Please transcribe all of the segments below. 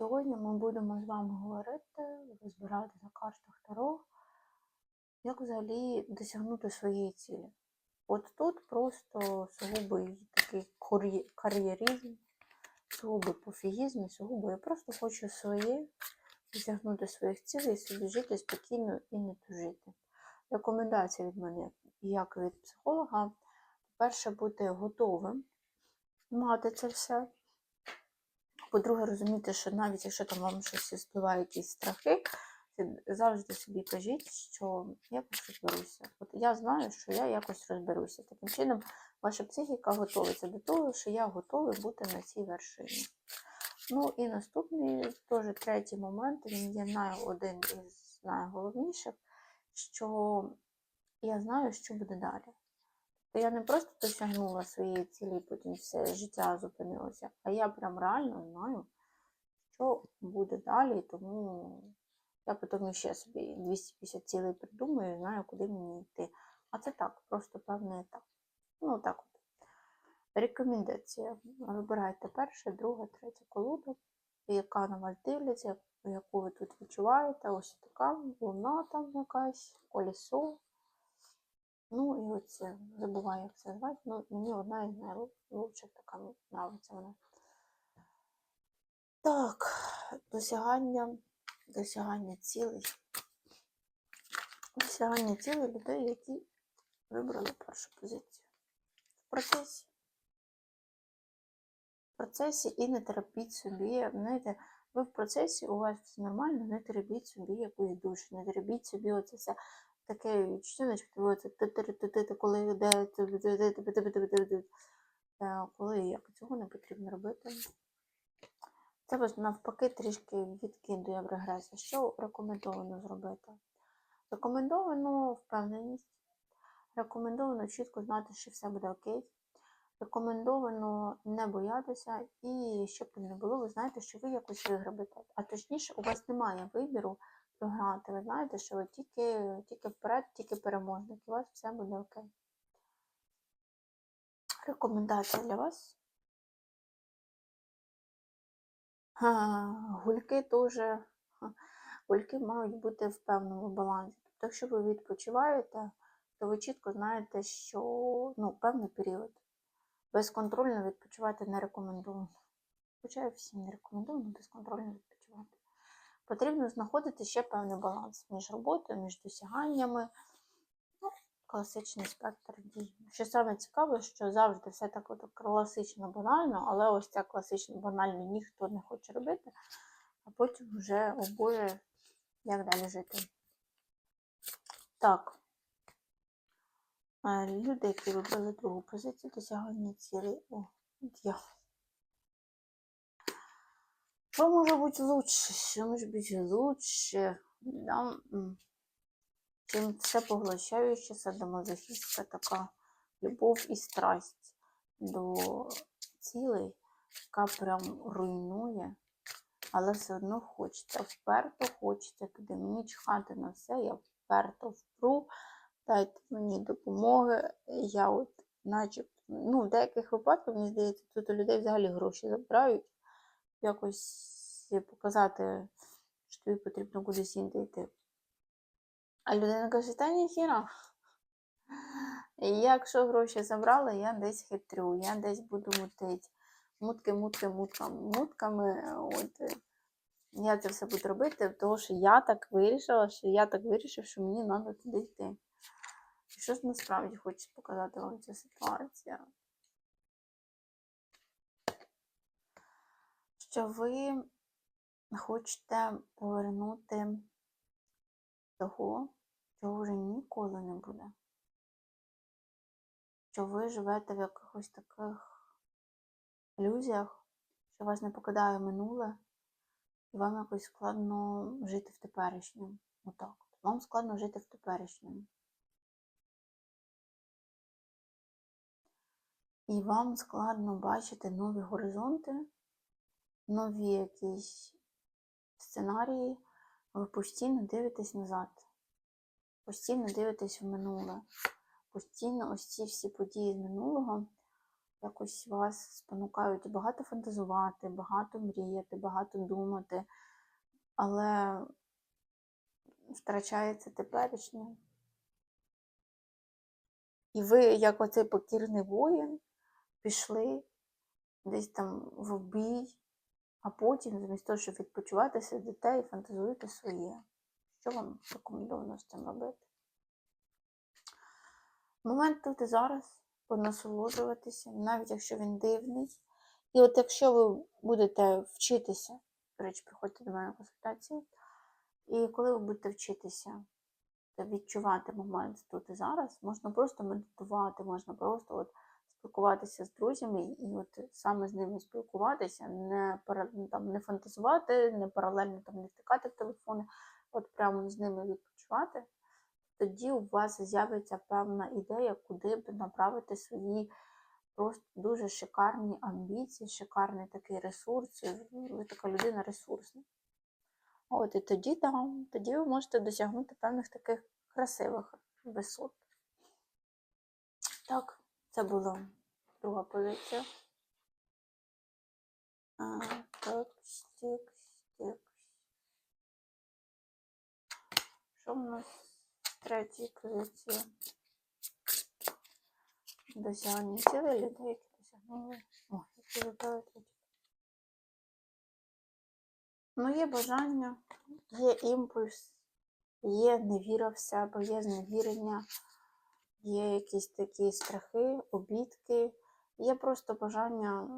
Сьогодні ми будемо з вами говорити, розбирати на картах Таро, як взагалі досягнути своєї цілі. От тут просто сугубий такий кар'єризм, сугубий пофігізм, сугубо я просто хочу своє, досягнути своїх цілей, собі жити спокійно і не тужити. Рекомендація від мене, як від психолога, по-перше, бути готовим мати це все. По-друге, розуміти, що навіть якщо там вам щось спливає якісь страхи, завжди собі кажіть, що якось розберуся. От я знаю, що я якось розберуся. Таким чином, ваша психіка готується до того, що я готовий бути на цій вершині. Ну і наступний, теж третій момент, він є най- один із найголовніших, що я знаю, що буде далі. То я не просто досягнула своєї цілі, потім все життя зупинилося, а я прям реально знаю, що буде далі, тому я потім ще собі 250 цілей придумаю і знаю, куди мені йти. А це так, просто певний етап. Ну, так от. Рекомендація. Вибирайте перше, друге, третє колоду, яка на вас дивляться, яку ви тут відчуваєте. Ось така луна там якась, колесо. Ну і оце, забуваю, як це звати. Ну, мені одна із найлучших така мені нравиться вона. Так, досягання, досягання цілей. Досягання цілей людей, які вибрали першу позицію. В процесі. В процесі і не терапіть собі. Знаєте, ви в процесі, у вас все нормально, не терапіть собі якусь душу, не терапіть собі оце все таке відчуття, наче ви оце ти-ти-ти-ти, коли йде, коли як цього не потрібно робити. Це вас навпаки трішки відкидує в регрес. А Що рекомендовано зробити? Рекомендовано впевненість, рекомендовано чітко знати, що все буде окей. Рекомендовано не боятися, і щоб там не було, ви знаєте, що ви якось виграбите. А точніше, у вас немає вибіру програти. Ви знаєте, що ви тільки, тільки вперед, тільки переможник, у вас все буде окей. Рекомендація для вас. Гульки теж гульки мають бути в певному балансі. Тобто, якщо ви відпочиваєте, то ви чітко знаєте, що ну, певний період безконтрольно відпочивати не рекомендовано. Хоча я всім не рекомендовано безконтрольно відпочивати. Потрібно знаходити ще певний баланс між роботою, між досяганнями. Ну, класичний спектр дій. Що саме цікаве, що завжди все так от класично банально, але ось це класично банально ніхто не хоче робити, а потім вже обоє як далі жити. Так. Е, Люди, які вибрали другу позицію досягання цілей. О, я. Що може бути лучше? Що може бути лучше? Да? Чим все поглощаюча садомазохістська така любов і страсть до цілей, яка прям руйнує, але все одно хочеться. Вперто хочеться туди. Мені чхати на все, я вперто впру, дайте мені допомоги. Я от, начебто, ну, в деяких випадках, мені здається, тут у людей взагалі гроші забирають. Якось показати, що тобі потрібно кудись інде йти. А людина каже, та ніхіра. Якщо гроші забрали, я десь хитрю, я десь буду мутити. Мутки, мутки, мутками. Мутками, от, я це все буду робити, тому що я так вирішила, що я так вирішив, що мені треба туди йти. І що ж насправді хоче показати вам ця ситуація? Що ви хочете повернути того, чого вже ніколи не буде. Що ви живете в якихось таких ілюзіях, що вас не покидає минуле, і вам якось складно жити в теперішньому. Отак. Вам складно жити в теперішньому. І вам складно бачити нові горизонти, нові якісь сценарії, ви постійно дивитесь назад постійно дивитесь в минуле. Постійно ось ці всі події з минулого якось вас спонукають багато фантазувати, багато мріяти, багато думати, але втрачається теперішнє. І ви, як оцей покірний воїн, пішли десь там в бій, а потім, замість того, щоб відпочивати, сидите і фантазуєте своє. Що вам рекомендовано з цим робити? Момент тут і зараз понасолоджуватися, навіть якщо він дивний. І от якщо ви будете вчитися, до речі, приходьте до мене на консультації, і коли ви будете вчитися відчувати момент тут і зараз, можна просто медитувати, можна просто от спілкуватися з друзями і от саме з ними спілкуватися, не, ну, там, не фантазувати, не паралельно там, не втикати в телефони, от прямо з ними відпочивати, тоді у вас з'явиться певна ідея, куди б направити свої просто дуже шикарні амбіції, шикарний такий ресурс. Ви така людина ресурсна. От, і тоді, да, тоді ви можете досягнути певних таких красивих висот. Так, це була друга позиція. А, так, стік, стік. Що в нас в третій позиції? Досягнення цілей людей, які досягнули. О, які третю. Ну, є бажання, є імпульс, є невіра в себе, є зневірення, є якісь такі страхи, обідки, є просто бажання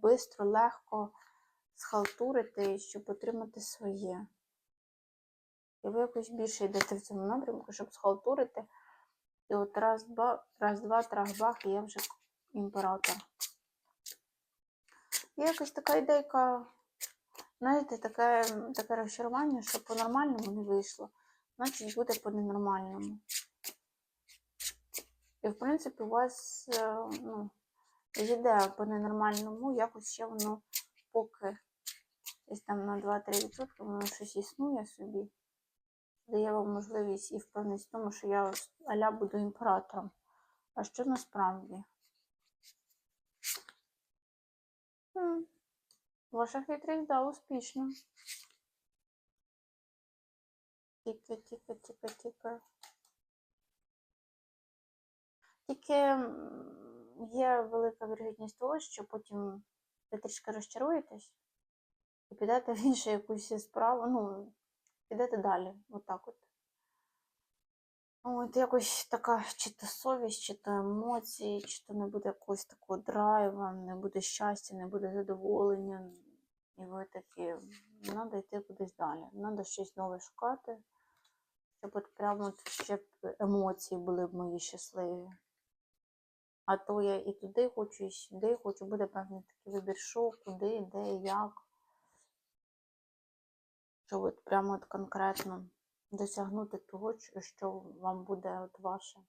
швидко, легко схалтурити, щоб отримати своє. І ви якось більше йдете в цьому напрямку, щоб схалтурити. І от раз, два, раз, трах-бах, і я вже імператор. Є якась така ідейка, знаєте, таке, таке розчарування, що по-нормальному не вийшло, значить буде по-ненормальному. І, в принципі, у вас е, ну, йде по ненормальному, якось ще воно поки десь там на 2-3% воно щось існує собі. Дає вам можливість і впевненість в тому, що я аля буду імператором. А що насправді? М, Ваша хитрість, да, успішна. Тільки, тільки, тільки, тільки. Тільки є велика вірогідність того, що потім ви трішки розчаруєтесь і підете в іншу якусь справу, ну, підете далі, отак от. От якось така чи то совість, чи то емоції, чи то не буде якогось такого драйва, не буде щастя, не буде задоволення. І ви такі, треба йти кудись далі. Треба щось нове шукати, щоб от прямо ще б емоції були б мої щасливі. А то я і туди хочу, і сюди хочу, буде певний такий вибір, що, куди, де, як. Щоб от прямо от конкретно досягнути того, що вам буде от ваше.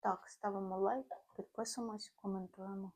Так, ставимо лайк, підписуємось, коментуємо.